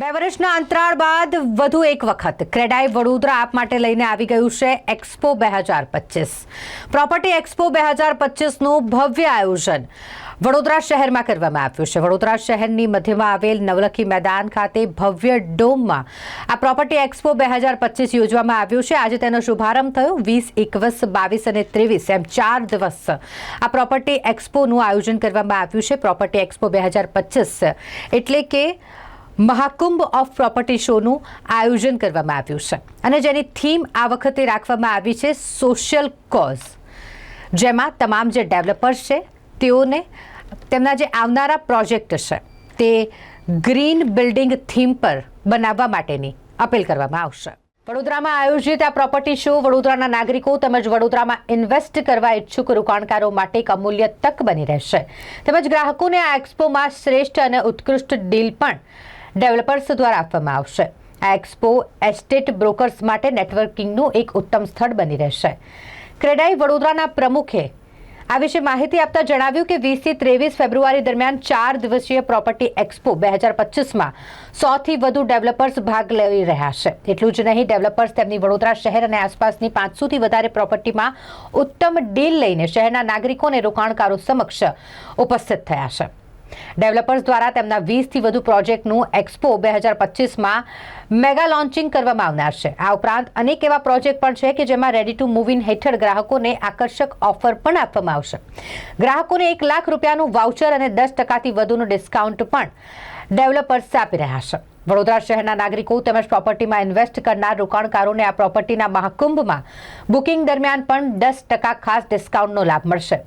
બે વર્ષના અંતરાળ બાદ વધુ એક વખત ક્રેડાઈ વડોદરા આપ માટે લઈને આવી ગયું છે એક્સપો બે હજાર પચીસ. પ્રોપર્ટી એક્સપો બે હજાર પચીસનું ભવ્ય આયોજન વડોદરા શહેરમાં કરવામાં આવ્યું છે. વડોદરા શહેરની મધ્યમાં આવેલ નવલખી મેદાન ખાતે ભવ્ય ડોમમાં આ પ્રોપર્ટી એક્સપો બે હજાર પચીસ યોજવામાં આવ્યું છે. આજે તેનો શુભારંભ થયો. વીસ, એકવીસ, બાવીસ અને ત્રેવીસ એમ ચાર દિવસ આ પ્રોપર્ટી એક્સપોનું આયોજન કરવામાં આવ્યું છે. પ્રોપર્ટી એક્સપો બે હજાર પચીસ એટલે કે મહાકુંભ ઓફ પ્રોપર્ટી શોનું આયોજન કરવામાં આવ્યું છે. અને જેની થીમ આ વખતે રાખવામાં આવી છે સોશિયલ કોઝ જેમાં તમામ જે ડેવલપર્સ છે, તેઓને તેમના જે આવનારા પ્રોજેક્ટ છે, તે ગ્રીન બિલ્ડિંગ થીમ પર બનાવવા માટેની અપીલ કરવામાં આવશે. વડોદરામાં આયોજિત આ પ્રોપર્ટી શો વડોદરાના નાગરિકો તેમજ વડોદરામાં ઇન્વેસ્ટ કરવા ઈચ્છુક રોકાણકારો માટે એક અમૂલ્ય તક બની રહેશે. તેમજ ગ્રાહકોને આ એક્સપોમાં શ્રેષ્ઠ અને ઉત્કૃષ્ટ ડીલ પણ ડેવલપર્સ દ્વારા આપવામાં આવશે. આ એક્સપો એસ્ટેટ બ્રોકર્સ માટે નેટવર્કિંગનું એક ઉત્તમ સ્થળ બની રહેશે. ક્રેડાઈ વડોદરાના પ્રમુખે આ વિશે માહિતી આપતા જણાવ્યું કે વીસથી ત્રેવીસ ફેબ્રુઆરી દરમિયાન ચાર દિવસીય પ્રોપર્ટી એક્સપો બે હજાર પચીસમાં સોથી વધુ ડેવલપર્સ ભાગ લઈ રહ્યા છે. એટલું જ નહીં, ડેવલપર્સ તેમની વડોદરા શહેર અને આસપાસની પાંચસોથી વધારે પ્રોપર્ટીમાં ઉત્તમ ડીલ લઈને શહેરના નાગરિકો અને રોકાણકારો સમક્ષ ઉપસ્થિત થયા છે. ડેવલપર્સ દ્વારા તેમના વીસથી વધુ પ્રોજેક્ટનું એક્સપો બે હજાર પચીસમાં મેગા લોન્ચિંગ કરવામાં આવનાર છે. આ ઉપરાંત અનેક એવા પ્રોજેક્ટ પણ છે કે જેમાં રેડી ટુ મૂવ ઇન હેઠળ ગ્રાહકોને આકર્ષક ઓફર પણ આપવામાં આવશે. ગ્રાહકોને એક લાખ રૂપિયાનું વાઉચર અને દસ ટકાથી વધુનું ડિસ્કાઉન્ટ પણ ડેવલપર્સ આપી રહ્યા છે. વડોદરા શહેરના નાગરિકો તેમજ પ્રોપર્ટીમાં ઇન્વેસ્ટ કરનાર રોકાણકારોને આ પ્રોપર્ટીના મહાકુંભમાં બુકિંગ દરમિયાન પણ દસ ટકા ખાસ ડિસ્કાઉન્ટનો લાભ મળશે.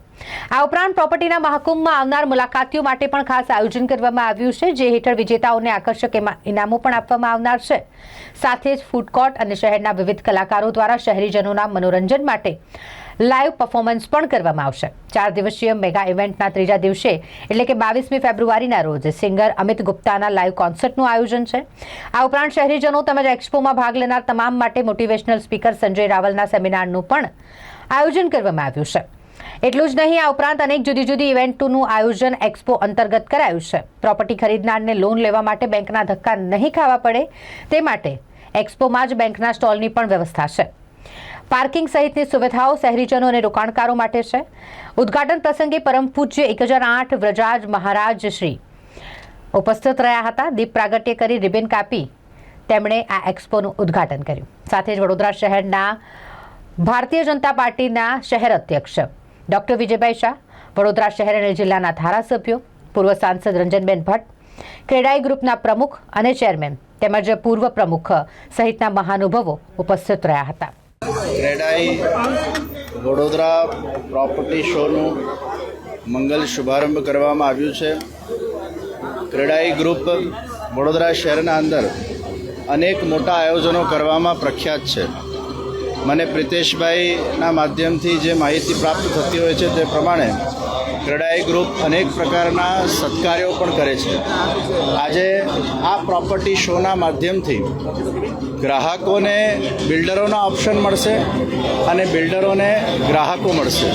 આ ઉપરાંત પ્રોપર્ટીના મહાકુંભમાં આવનાર મુલાકાતીઓ માટે પણ ખાસ આયોજન કરવામાં આવ્યું છે, જે હેઠળ વિજેતાઓને આકર્ષક ઇનામો પણ આપવામાં આવનાર છે. સાથે જ ફૂડ કોર્ટ અને શહેરના વિવિધ કલાકારો દ્વારા શહેરીજનોના મનોરંજન માટે લાઈવ પરફોર્મન્સ પણ કરવામાં આવશે. ચાર દિવસીય મેગા ઇવેન્ટના ત્રીજા દિવસે, એટલે કે બાવીસમી ફેબ્રુઆરીના રોજ, સિંગર અમિત ગુપ્તાના લાઈવ કોન્સર્ટનું આયોજન છે. આ ઉપરાંત શહેરીજનો તેમજ એક્સપોમાં ભાગ લેનાર તમામ માટે મોટિવેશનલ સ્પીકર સંજય રાવલના સેમિનારનું પણ આયોજન કરવામાં આવ્યું છે. એટલું જ નહીં, આ ઉપરાંત અનેક જુદી જુદી ઇવેન્ટોનું આયોજન એક્સપો અંતર્ગત કરાયું છે. પ્રોપર્ટી ખરીદનારને લોન લેવા માટે બેંકના ધક્કા નહીં ખાવા પડે, તે માટે એક્સપોમાં જ બેંકના સ્ટોલની પણ વ્યવસ્થા છે. પાર્કિંગ સહિતની સુવિધાઓ શહેરીજનો અને રોકાણકારો માટે છે. ઉદ્ઘાટન પ્રસંગે પરમ પૂજ્ય એક હજાર આઠ વ્રજાજ મહારાજ શ્રી ઉપસ્થિત રહ્યા હતા. દીપ પ્રાગટ્ય કરી રિબિન કાપી તેમણે આ એક્સપોનું ઉદ્ઘાટન કર્યું. સાથે જ વડોદરા શહેરના ભારતીય જનતા પાર્ટીના શહેર અધ્યક્ષ ડોક્ટર વિજયભાઈ શાહ, વડોદરા શહેર અને જિલ્લાના ધારાસભ્યો, પૂર્વ સાંસદ રંજનબેન ભટ્ટ, ક્રેડાઈ ગ્રુપના પ્રમુખ અને ચેરમેન તેમજ પૂર્વ પ્રમુખ સહિતના મહાનુભાવો ઉપસ્થિત રહ્યા હતા. ક્રેડાઈ વડોદરા પ્રોપર્ટી શોનું મંગલ શુભારંભ કરવામાં આવ્યું છે. ક્રેડાઈ ગ્રુપ વડોદરા શહેરના અંદર અનેક મોટા આયોજનો કરવામાં પ્રખ્યાત છે. મને પ્રિતેશભાઈના માધ્યમથી જે માહિતી પ્રાપ્ત થતી હોય છે તે પ્રમાણે ક્રેડાઈ ગ્રુપ અનેક પ્રકારના સત્કાર્યો પણ કરે છે. આજે આ પ્રોપર્ટી શોના માધ્યમથી ગ્રાહકોને બિલ્ડરોના ઓપ્શન મળશે અને બિલ્ડરોને ગ્રાહકો મળશે.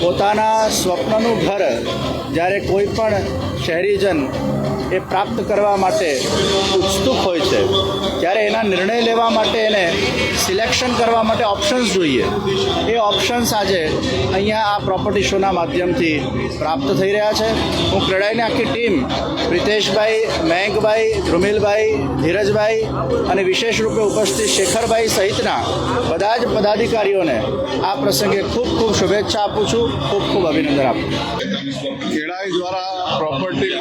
પોતાના સ્વપ્નનું ઘર જ્યારે કોઈ પણ શહેરીજન એ પ્રાપ્ત કરવા માટે ઉત્સુક હોય છે. ત્યારે એના નિર્ણય લેવા માટે એને સિલેક્શન કરવા માટે ઓપ્શન્સ જોઈએ. એ ઓપ્શન્સ આજે અહીંયા આ પ્રોપર્ટી શોના માધ્યમથી પ્રાપ્ત થઈ રહ્યા છે. હું ક્રેડાઈની આખી ટીમ પ્રિતેશભાઈ મયંકભાઈ, ધ્રુમિલભાઈ, ધીરજભાઈ અને વિશેષ રૂપે ઉપસ્થિત શેખરભાઈ સહિતના બધા જ પદાધિકારીઓને આ પ્રસંગે ખૂબ ખૂબ શુભેચ્છા આપું છું. ખૂબ ખૂબ અભિનંદન આપું છું. ખેડાઈ દ્વારા પ્રોપર્ટી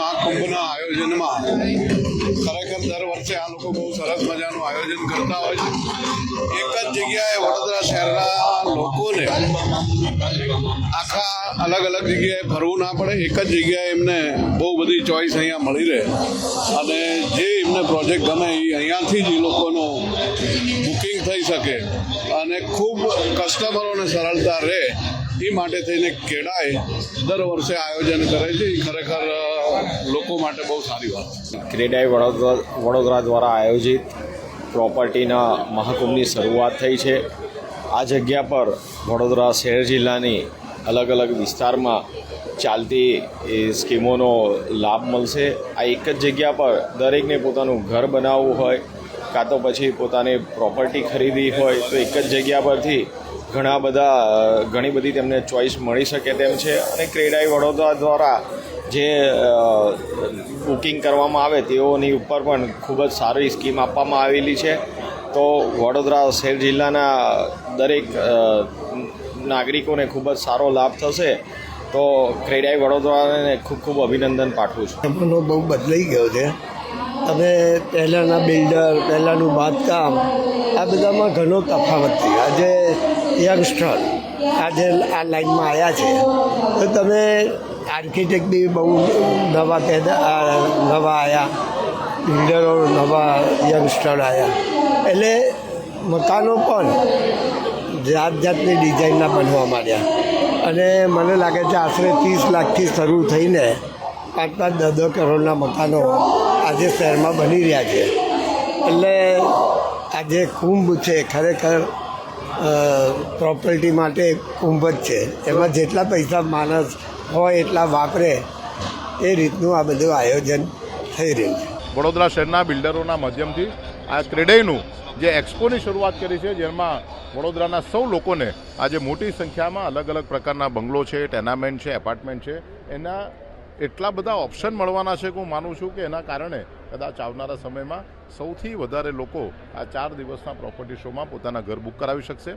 બહુ સરસ મજાનું આયોજન કરતા હોય છે. એક જ જગ્યાએ વડોદરા શહેરના લોકોને આખા અલગ અલગ જગ્યાએ ફરવું ના પડે. એક જ જગ્યાએ એમને બહુ બધી ચોઈસ અહીંયા મળી રહે. અને જે એમને પ્રોજેક્ટ ગમે એ અહીંયાથી જ એ લોકોનું બુકિંગ થઈ શકે અને ખૂબ કસ્ટમરોને સરળતા રહે. એ માટે થઈને કેળાએ દર વર્ષે આયોજન કરે છે. એ ખરેખર લોકો માટે બહુ સારી વાત છે. ક્રેડાઈ વડોદરા વડોદરા દ્વારા આયોજિત પ્રોપર્ટીના મહાકુંભની શરૂઆત થઈ છે. આ જગ્યા પર વડોદરા શહેર જિલ્લાની અલગ અલગ વિસ્તારમાં ચાલતી એ સ્કીમોનો લાભ મળશે. આ એક જ જગ્યા પર દરેકને પોતાનું ઘર બનાવવું હોય, કાં તો પછી પોતાની પ્રોપર્ટી ખરીદવી હોય, તો એક જ જગ્યા પરથી ઘણા બધા ઘણી બધી તેમને ચોઈસ મળી શકે તેમ છે. અને ક્રેડાઈ વડોદરા દ્વારા જે બુકિંગ કરવામાં આવે તેઓની ઉપર પણ ખૂબ જ સારી સ્કીમ આપવામાં આવેલી છે. તો વડોદરા શહેર જિલ્લાના દરેક નાગરિકોને ખૂબ જ સારો લાભ થશે. તો ક્રેડાઈ વડોદરાને ખૂબ ખૂબ અભિનંદન પાઠવું છું. બહુ બદલાઈ ગયો છે. તમે પહેલાંના બિલ્ડર, પહેલાંનું બાંધકામ, આ બધામાં ઘણો તફાવત છે. આજે યંગસ્ટર આજે આ લાઈનમાં આવ્યા છે. તો તમે આર્કિટેક્ટ બી બહુ નવા પેદા નવા આવ્યા બિલ્ડરો નવા યંગસ્ટર આવ્યા એટલે મકાનો પણ જાત જાતની ડિઝાઇનના બનવા માંડ્યા. અને મને લાગે છે આશરે ત્રીસ લાખથી શરૂ થઈને પાંચ પાંચ દસ કરોડના મકાનો આજે શહેરમાં બની રહ્યા છે. એટલે આ જે કુંભ છે, ખરેખર પ્રોપર્ટી માટે કુંભ જ છે. એમાં જેટલા પૈસા માણસ હોય, એટલા વાપરે, એ રીતનું આ બધું આયોજન થઈ રહ્યું છે. વડોદરા શહેરના બિલ્ડરોના માધ્યમથી આ ક્રેડાઈનું જે એક્સપોની શરૂઆત કરી છે, જેમાં વડોદરાના સૌ લોકોને આજે મોટી સંખ્યામાં અલગ અલગ પ્રકારના બંગલો છે, ટેનામેન્ટ છે, એપાર્ટમેન્ટ છે, એના એટલા બધા ઓપ્શન મળવાના છે કે હું માનું છું કે એના કારણે કદાચ આવનારા સમયમાં સૌથી વધારે લોકો આ ચાર દિવસના પ્રોપર્ટી શોમાં પોતાના ઘર બુક કરાવી શકશે.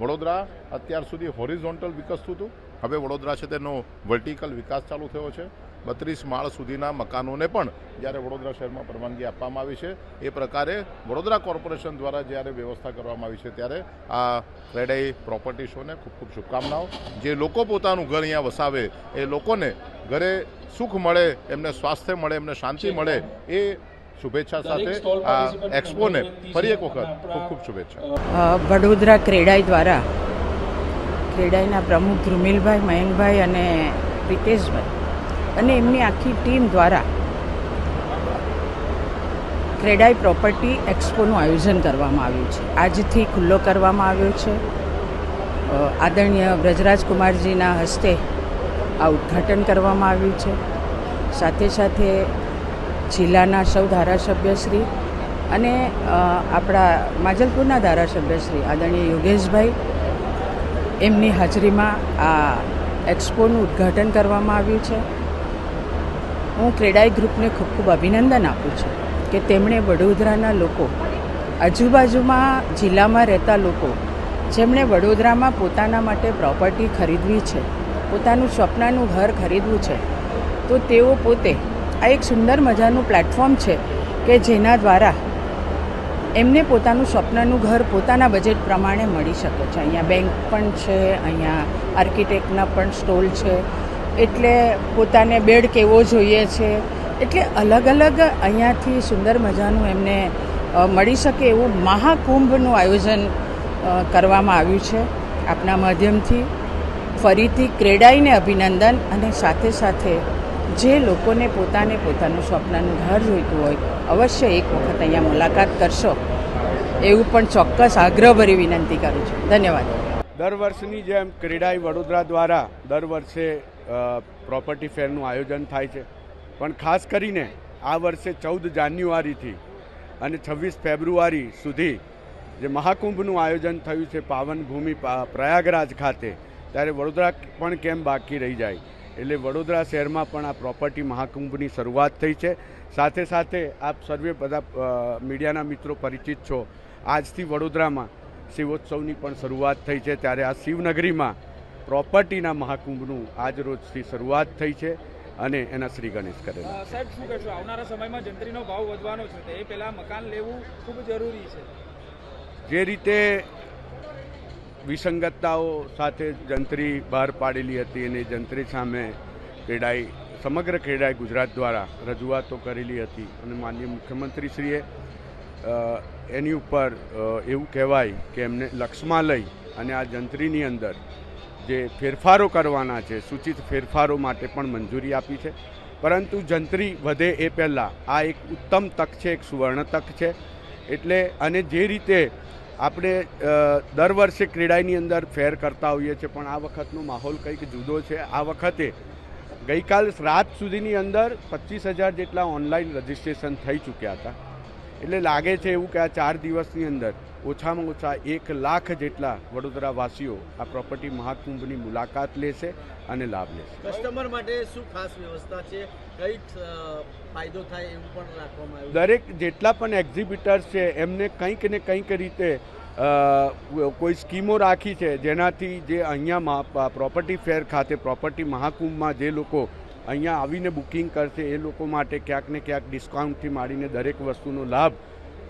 વડોદરા અત્યાર સુધી હોરિઝોન્ટલ વિકસતું હતું. હવે વડોદરા છે તેનો વર્ટિકલ વિકાસ ચાલુ થયો છે. બત્રીસ માળ સુધીના મકાનોને પણ જ્યારે વડોદરા શહેરમાં પરવાનગી આપવામાં આવી છે એ પ્રકારે વડોદરા કોર્પોરેશન દ્વારા જ્યારે વ્યવસ્થા કરવામાં આવી છે ત્યારે આ ક્રેડાઈ પ્રોપર્ટી શોને ખૂબ ખૂબ શુભકામનાઓ. જે લોકો પોતાનું ઘર અહીંયા વસાવે એ લોકોને ઘરે સુખ મળે એમને સ્વાસ્થ્ય મળે એમને શાંતિ મળે એ શુભેચ્છા સાથે આ એક્સપોને ફરી એક વખત ખૂબ ખૂબ શુભેચ્છા. વડોદરા ક્રેડાઈ દ્વારા ક્રેડાઈના પ્રમુખ ધ્રુમિલભાઈ મયંકભાઈ અને પ્રિતેશભાઈ. અને એમની આખી ટીમ દ્વારા ક્રેડાઈ પ્રોપર્ટી એક્સપોનું આયોજન કરવામાં આવ્યું છે. આજથી ખુલ્લો કરવામાં આવ્યો છે. આદરણીય વ્રજરાજ કુમારજીના હસ્તે આ ઉદ્ઘાટન કરવામાં આવ્યું છે. સાથે સાથે જિલ્લાના સૌ ધારાસભ્યશ્રી અને આપણા માજલપુરના ધારાસભ્યશ્રી આદરણીય યોગેશભાઈ એમની હાજરીમાં આ એક્સપોનું ઉદ્ઘાટન કરવામાં આવ્યું છે. હું ક્રેડાઈ ગ્રુપને ખૂબ ખૂબ અભિનંદન આપું છું કે તેમણે વડોદરાના લોકો, આજુબાજુમાં જિલ્લામાં રહેતા લોકો, જેમણે વડોદરામાં પોતાના માટે પ્રોપર્ટી ખરીદવી છે, પોતાનું સ્વપ્નનું ઘર ખરીદવું છે, તો તેઓ પોતે આ એક સુંદર મજાનું પ્લેટફોર્મ છે કે જેના દ્વારા એમને પોતાનું સ્વપ્નનું ઘર પોતાના બજેટ પ્રમાણે મળી શકે છે. અહીંયા બેંક પણ છે, અહીંયા આર્કિટેક્ટના પણ સ્ટોલ છે એટલે પોતાને બેડ કેવો જોઈએ છે? એટલે અલગ અલગ અહીંયાથી સુંદર મજાનું એમને મળી શકે એવું મહાકુંભનું આયોજન કરવામાં આવ્યું છે આપના માધ્યમથી. ફરીથી ક્રેડાઈને અભિનંદન અને સાથે સાથે જે લોકોને પોતાને પોતાનું સ્વપ્નનું ઘર જોઈતું હોય, અવશ્ય એક વખત અહીંયા મુલાકાત કરશો. એવું પણ ચોક્કસ આગ્રહભરી વિનંતી કરું છું. ધન્યવાદ. દર વર્ષની જેમ ક્રીડાઈ વડોદરા દ્વારા દર વર્ષે પ્રોપર્ટી ફેરનું આયોજન થાય છે. પણ ખાસ કરીને આ વર્ષે ચૌદ જાન્યુઆરીથી અને છવ્વીસ ફેબ્રુઆરી સુધી જે મહાકુંભનું આયોજન થયું છે પાવન ભૂમિ પા- પ્રયાગરાજ ખાતે, ત્યારે વડોદરા પણ કેમ બાકી રહી જાય? એટલે વડોદરા શહેરમાં પણ આ પ્રોપર્ટી મહાકુંભની શરૂઆત થઈ છે. સાથે સાથે આપ સર્વે બધા મીડિયાના મિત્રો પરિચિત છો. આજથી વડોદરામાં શિવોત્સવની પણ શરૂઆત થઈ છે. ત્યારે આ શિવનગરીમાં પ્રોપર્ટીના મહાકુંભનું આજ રોજથી શરૂઆત થઈ છે અને એના શ્રી ગણેશ કરેલા સાહેબ શું કહેશો? આવનારા સમયમાં જંત્રીનો ભાવ વધવાનો છે તો એ પહેલાં મકાન લેવું ખૂબ જરૂરી છે. જે રીતે વિસંગતતાઓ સાથે જંત્રી બહાર પાડેલી હતી અને જંત્રી સામે ક્રેડાઈ સમગ્ર ક્રેડાઈ ગુજરાત દ્વારા રજૂઆતો કરેલી હતી અને માનનીય મુખ્યમંત્રીશ્રીએ એની ઉપર એવું કહેવાય કે એમને લક્ષમાં લઈ અને આ જંત્રીની અંદર જે ફેરફારો કરવાના છે, સૂચિત ફેરફારો માટે પણ મંજૂરી આપી છે. પરંતુ જંત્રી વધે એ પહેલાં આ એક ઉત્તમ તક છે, એક સુવર્ણ તક છે. એટલે અને જે રીતે આપણે દર વર્ષે ક્રીડાઈની અંદર ફેર કરતા હોઈએ છીએ, પણ આ વખતનો માહોલ કંઈક જુદો છે. આ વખતે ગઈકાલ રાત સુધીની અંદર પચીસ હજાર જેટલા ઓનલાઈન રજિસ્ટ્રેશન થઈ ચૂક્યા હતા. એટલે લાગે છે એવું કે આ ચાર દિવસની અંદર ઓછામાં ઓછા એક લાખ જેટલા વડોદરાવાસીઓ આ પ્રોપર્ટી મહાકુંભની મુલાકાત લેશે અને લાભ લેશે. કસ્ટમર માટે શું ખાસ વ્યવસ્થા છે? કઈ ફાયદો થાય એવું પણ રાખવામાં આવ્યું? દરેક જેટલા પણ એક્ઝિબિટર્સ છે એમને કંઈક ને કંઈક રીતે કોઈ સ્કીમો રાખી છે જેનાથી જે અહીંયા પ્રોપર્ટી ફેર ખાતે પ્રોપર્ટી મહાકુંભમાં જે લોકો અહીંયા આવીને બુકિંગ કરશે એ લોકો માટે ક્યાંક ને ક્યાંક ડિસ્કાઉન્ટથી માંડીને દરેક વસ્તુનો લાભ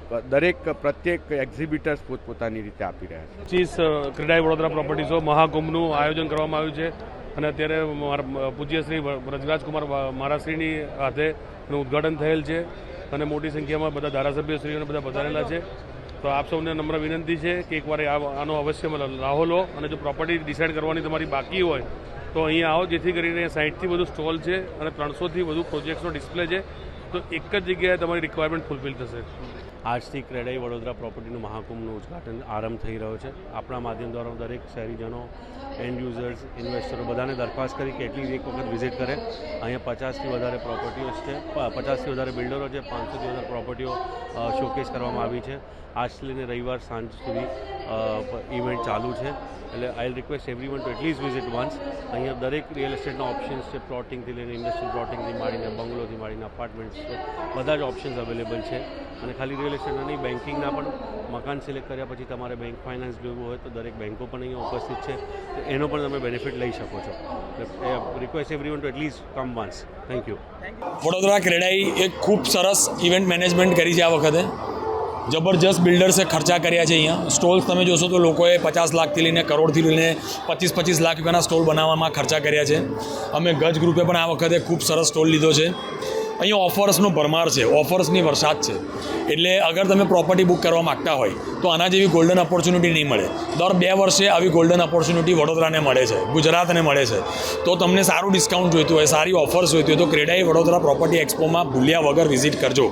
દરેક પ્રત્યેક એક્ઝિબિટર્સ પોતપોતાની રીતે આપી રહ્યા છે. ચીસ ક્રીડાઈ વડોદરા પ્રોપર્ટીઝો મહાકુંભનું આયોજન કરવામાં આવ્યું છે. અને અત્યારે પૂજ્ય શ્રી વ્રજરાજકુમાર મહારાજશ્રીની હાથે ઉદઘાટન થયેલ છે. અને મોટી સંખ્યામાં બધા ધારાસભ્યશ્રીઓને બધા પધારેલા છે. તો આપ સૌને નમ્ર વિનંતી છે કે એકવાર આનો અવશ્ય લાહો લો. અને જો પ્રોપર્ટી ડિસાઇડ કરવાની તમારી બાકી હોય, તો અહીંયા આવો. જેથી કરીને સાહીઠથી વધુ સ્ટોલ છે અને ત્રણસોથી વધુ પ્રોજેક્ટ્સનો ડિસ્પ્લે છે. તો એક જ જગ્યાએ તમારી રિક્વાયરમેન્ટ ફૂલફિલ થશે. આજથી ક્રેડાઈ વડોદરા પ્રોપર્ટીનું મહાકુંભનું ઉદ્ઘાટન આરંભ થઈ રહ્યો છે. આપણા માધ્યમ દ્વારા દરેક શહેરીજનો એન્ડ યુઝર્સ ઇન્વેસ્ટરો બધાને દરખાસ્ત કરી કે એટલી એક વખત વિઝિટ કરે. અહીંયા પચાસથી વધારે પ્રોપર્ટીઓ છે પચાસથી વધારે બિલ્ડરો છે, પાંચસોથી વધારે પ્રોપર્ટીઓ શોકેસ કરવામાં આવી છે. આજથી લઈને રવિવાર સાંજ સુધી ઇવેન્ટ ચાલુ છે. એટલે I request everyone to at least visit once અહીંયા દરેક રિયલ એસ્ટેટના ઓપ્શન્સ છે પ્લોટિંગથી લઈને ઇન્ડસ્ટ્રીયલ પ્લોટિંગથી માંડીને, બંગલોથી માંડીને અપાર્ટમેન્ટ્સ છે, બધા જ ઓપ્શન્સ અવેલેબલ છે. અને ખાલી રિયલ એસ્ટેટના નહીં બેન્કિંગના પણ મકાન સિલેક્ટ કર્યા પછી તમારે બેંક ફાઇનાન્સ જોવું હોય તો દરેક બેન્કો પણ અહીંયા ઉપસ્થિત છે. તો એનો પણ તમે બેનિફિટ લઈ શકો છો. Request every one to at least come once thank you Vadodara CREDAI એક ખૂબ સરસ ઇવેન્ટ મેનેજમેન્ટ કરી છે આ વખતે. જબરજસ્ત બિલ્ડર્સે ખર્ચા કર્યા છે અહીંયા. સ્ટોલ્સ તમે જોશો તો લોકોએ પચાસ લાખથી લઈને કરોડથી લઈને પચીસ પચીસ લાખ રૂપિયાના સ્ટોલ બનાવવામાં ખર્ચા કર્યા છે. અમે ગજ ગ્રુપે પણ આ વખતે ખૂબ સરસ સ્ટોલ લીધો છે. અહીંયા ઓફર્સનો ભરમાર છે, ઓફર્સની વરસાદ છે. એટલે અગર તમે પ્રોપર્ટી બુક કરવા માગતા હોય, તો આના જેવી ગોલ્ડન ઓપોર્ચ્યુનિટી નહીં મળે. દર બે વર્ષે આવી ગોલ્ડન ઓપોર્ચ્યુનિટી વડોદરાને મળે છે, ગુજરાતને મળે છે. તો તમને સારું ડિસ્કાઉન્ટ જોઈતું હોય, સારી ઓફર્સ જોઈતી હોય, તો ક્રેડાઈ વડોદરા પ્રોપર્ટી એક્સપોમાં ભૂલ્યા વગર વિઝિટ કરજો.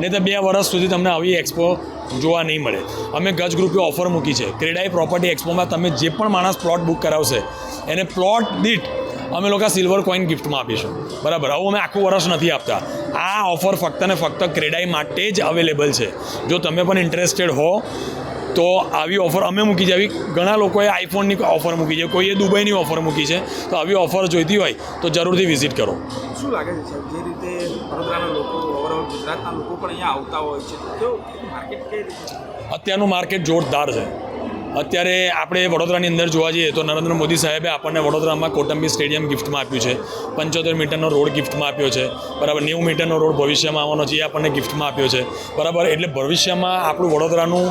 નહીં તો બે વર્ષ સુધી તમને આવી એક્સપો જોવા નહીં મળે. અમે ગજ ગ્રુપે ઓફર મૂકી છે. ક્રેડાઈ પ્રોપર્ટી એક્સપોમાં તમે જે પણ માણસ પ્લોટ બુક કરાવશે, એને પ્લોટ દીઠ અમે લોકો સિલ્વર કોઈન ગિફ્ટમાં આપીશું બરાબર? આવું અમે આખું વર્ષ નથી આપતા. આ ઓફર ફક્ત ને ફક્ત ક્રેડાઈ માટે જ અવેલેબલ છે. જો તમે પણ ઇન્ટરેસ્ટેડ હો તો આવી ઓફર અમે મૂકી છે. આવી ઘણા લોકોએ આઈફોનની ઓફર મૂકી છે. કોઈએ દુબઈની ઓફર મૂકી છે. તો આવી ઓફર જોઈતી હોય તો જરૂરથી વિઝિટ કરો. શું લાગે છે સાહેબ જે રીતે વડોદરાના લોકો ઓવરઓલ ગુજરાતના લોકો પણ અહીંયા આવતા હોય છે તો માર્કેટ અત્યારનું માર્કેટ જોરદાર છે. અત્યારે આપણે વડોદરાની અંદર જોવા જઈએ તો નરેન્દ્ર મોદી સાહેબે આપણને વડોદરામાં કોટંબી સ્ટેડિયમ ગિફ્ટમાં આપ્યું છે. પંચોતેર મીટરનો રોડ ગિફ્ટમાં આપ્યો છે. બરાબર, નેવું મીટરનો રોડ ભવિષ્યમાં આવવાનો છે એ આપણને ગિફ્ટમાં આપ્યો છે. બરાબર, એટલે ભવિષ્યમાં આપણું વડોદરાનું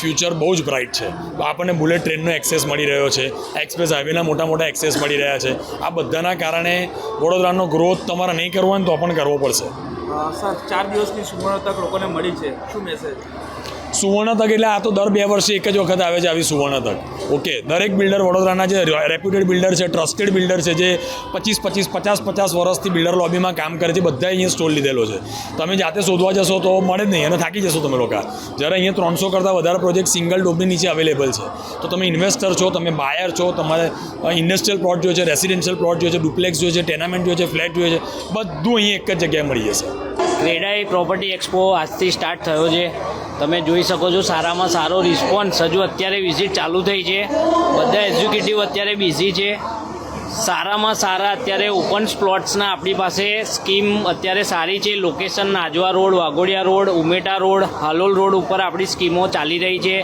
ફ્યુચર બહુ જ બ્રાઇટ છે. આપણને બુલેટ ટ્રેનનો એક્સેસ મળી રહ્યો છે. એક્સપ્રેસ હાઈવેના મોટા મોટા એક્સેસ મળી રહ્યા છે. આ બધાના કારણે વડોદરાનો ગ્રોથ તમારે નહીં કરવો હોય તો પણ કરવો પડશે. સર ચાર દિવસની સુવર્ણ તક લોકોને મળી છે. શું મેસેજ સુવર્ણ તક એટલે આ તો દર બે વર્ષે એક જ વખત આવે છે આવી સુવર્ણ તક. ઓકે દરેક બિલ્ડર વડોદરાના જે રેપ્યુટેડ બિલ્ડર છે ટ્રસ્ટેડ બિલ્ડર છે, જે પચીસ પચીસ, પચાસ પચાસ વર્ષથી બિલ્ડર લોબીમાં કામ કરે છે બધા અહીંયા સ્ટોલ લીધેલો છે. તમે જાતે શોધવા જશો તો મળે જ નહીં, અને થાકી જશો તમે લોકો. જ્યારે અહીંયા ત્રણસો કરતાં વધારે પ્રોજેક્ટ સિંગલ ડોબની નીચે અવેલેબલ છે. તો તમે ઇન્વેસ્ટર છો, તમે બાયર છો, તમારે ઇન્ડસ્ટ્રીયલ પ્લોટ જોઈએ છે રેસિડેન્શિયલ પ્લોટ જોઈએ છે ડુપ્લેક્સ જોઈએ છે ટેનામેન્ટ જોઈએ છે ફ્લેટ જોઈએ છે, બધું અહીં એક જ જગ્યાએ મળી જશે. ક્રેડાઈ પ્રોપર્ટી એક્સપો આજથી સ્ટાર્ટ થયો છે. તમે જોઈ શકો છો સારામાં સારો રિસ્પોન્સ. હજુ અત્યારે વિઝિટ ચાલુ થઈ છે. બધા એક્ઝિક્યુટિવ અત્યારે બિઝી છે. સારામાં સારા અત્યારે ઓપન સ્પ્લોટ્સના આપણી પાસે સ્કીમ અત્યારે સારી છે. Location નાજવા road, Waghodia road, Umeta road, Halol road ઉપર આપણી સ્કીમો ચાલી રહી છે.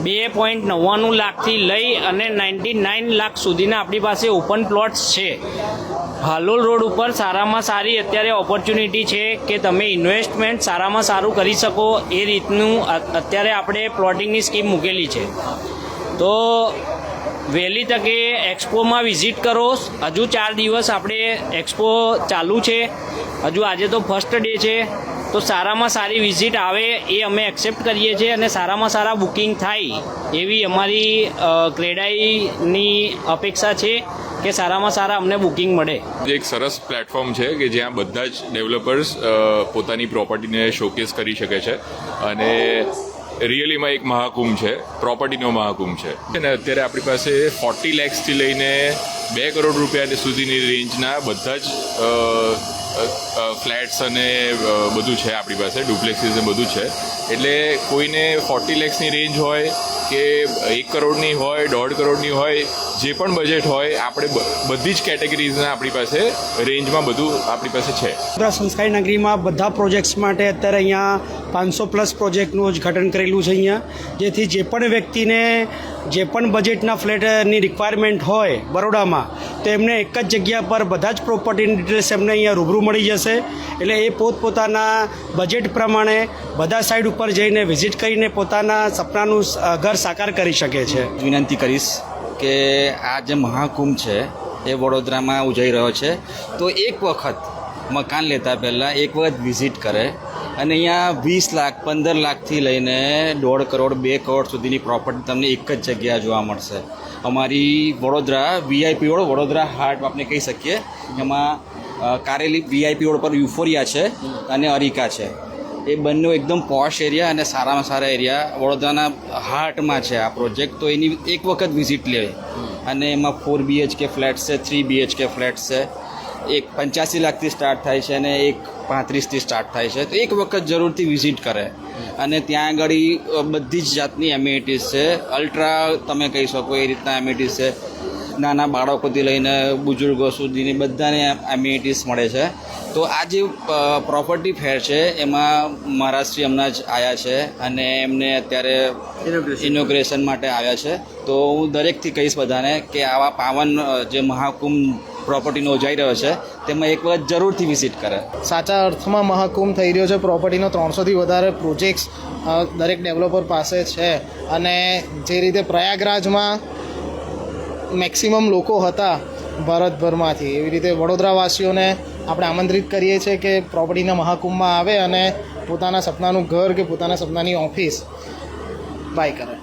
બે પોઈન્ટ નવ્વાણું લાખથી લઈ અને નાઇન્ટી નાઇન લાખ સુધીના આપણી પાસે ઓપન પ્લોટ્સ છે. હાલોલ રોડ ઉપર સારામાં સારી અત્યારે ઓપોર્ચ્યુનિટી છે કે તમે ઇન્વેસ્ટમેન્ટ સારામાં સારું કરી શકો એ રીતનું અત્યારે આપણે પ્લોટિંગની સ્કીમ મૂકેલી છે. તો વહેલી તકે એક્સપોમાં વિઝિટ કરો. હજુ ચાર દિવસ આપણે એક્સપો ચાલુ છે. હજુ આજે તો ફર્સ્ટ ડે છે. તો સારામાં સારી વિઝિટ આવે એ અમે એક્સેપ્ટ કરીએ છીએ અને સારામાં સારા બુકિંગ થાય એવી અમારી ક્રેડાઈની અપેક્ષા છે. કે સારામાં સારા અમને બુકિંગ મળે. એક સરસ પ્લેટફોર્મ છે કે જ્યાં બધા જ ડેવલપર્સ પોતાની પ્રોપર્ટીને શોકેસ કરી શકે છે. અને રિયલીમાં એક મહાકુંભ છે પ્રોપર્ટીનો મહાકુંભ છે. અને અત્યારે આપણી પાસે ફોર્ટી લેક્સથી લઈને બે કરોડ રૂપિયા સુધીની રેન્જના બધા જ ફ્લેટ્સ અને બધું છે આપણી પાસે ડુપ્લેક્સીસ ને બધું છે. એટલે કોઈને ફોર્ટી લેક્સની રેન્જ હોય કે એક કરોડની હોય, દોઢ કરોડની હોય, જે પણ બજેટ હોય, આપણે બધી જ કેટેગરીઝના આપણી પાસે રેન્જમાં બધું આપણી પાસે છે. સંસ્કારી નગરીમાં બધા પ્રોજેક્ટ્સ માટે અત્યારે અહીંયા પાંચસો પ્લસ પ્રોજેક્ટનું ઉદ્ઘાટન કરેલું છે અહીંયા. જેથી જે પણ વ્યક્તિને જે પણ બજેટના ફ્લેટની રિક્વાયરમેન્ટ હોય બરોડામાં, તો એમને એક જ જગ્યા પર બધા જ પ્રોપર્ટીની ડિટેલ્સ એમને અહીંયા રૂબરૂ મળી જશે. એટલે એ પોતપોતાના બજેટ પ્રમાણે બધા સાઈડ ઉપર જઈને વિઝિટ કરીને પોતાના સપનાનું ઘર સાકાર કરી શકે છે. વિનંતી કરીશ કે આ જે મહાકુંભ છે, એ વડોદરામાં ઉજાઈ રહ્યો છે. તો એક વખત મકાન લેતા પહેલાં એક વખત વિઝિટ કરે અને અહીંયા વીસ લાખ, પંદર લાખથી લઈને દોઢ કરોડ, બે કરોડ સુધીની પ્રોપર્ટી તમને એક જ જગ્યા જોવા મળશે. અમારી Vadodara VIP road Vadodara heart આપણે કહી શકીએ એમાં કારેલી વીઆઈપી રોડ પર યુફોરિયા છે અને અરિકા છે. એ બંને એકદમ પોશ એરિયા અને સારામાં સારા એરિયા વડોદરાના હાર્ટમાં છે આ પ્રોજેક્ટ તો એની એક વખત વિઝિટ લે અને એમાં ફોર બીએચકે ફ્લેટ છે થ્રી બીએચકે ફ્લેટ છે. એક પંચ્યાસી લાખથી સ્ટાર્ટ થાય છે અને એક પાંત્રીસથી સ્ટાર્ટ થાય છે. તો એક વખત જરૂરથી વિઝિટ કરે. અને ત્યાં આગળ બધી જ જાતની એમ્યુનિટીઝ છે. અલ્ટ્રા તમે કહી શકો એ રીતના એમ્યુનિટીઝ છે. નાના બાળકોથી લઈને બુઝુર્ગો સુધીની બધાને એમ્યુનિટીસ મળે છે. તો આ જે પ્રોપર્ટી ફેર છે એમાં મહારાષ્ટ્રી હમણાં જ આવ્યા છે અને એમને અત્યારે ઇનોગ્રેશન માટે આવ્યા છે. તો હું દરેકથી કહીશ બધાને કે આવા પાવન જે મહાકુંભ પ્રોપર્ટીનો યોજાઈ રહ્યો છે તેમાં એક વખત જરૂરથી વિઝિટ કરે. સાચા અર્થમાં મહાકુંભ થઈ રહ્યો છે. પ્રોપર્ટીનો ત્રણસોથી વધારે પ્રોજેક્ટ્સ દરેક ડેવલપર પાસે છે. અને જે રીતે પ્રયાગરાજમાં મેક્સિમમ લોકો હતા ભારતભરમાંથી. એવી રીતે વડોદરાવાસીઓને આપણે આમંત્રિત કરીએ છીએ કે પ્રોપર્ટીના મહાકુંભમાં આવે અને પોતાના સપનાનું ઘર કે પોતાના સપનાની ઓફિસ બાય કરે.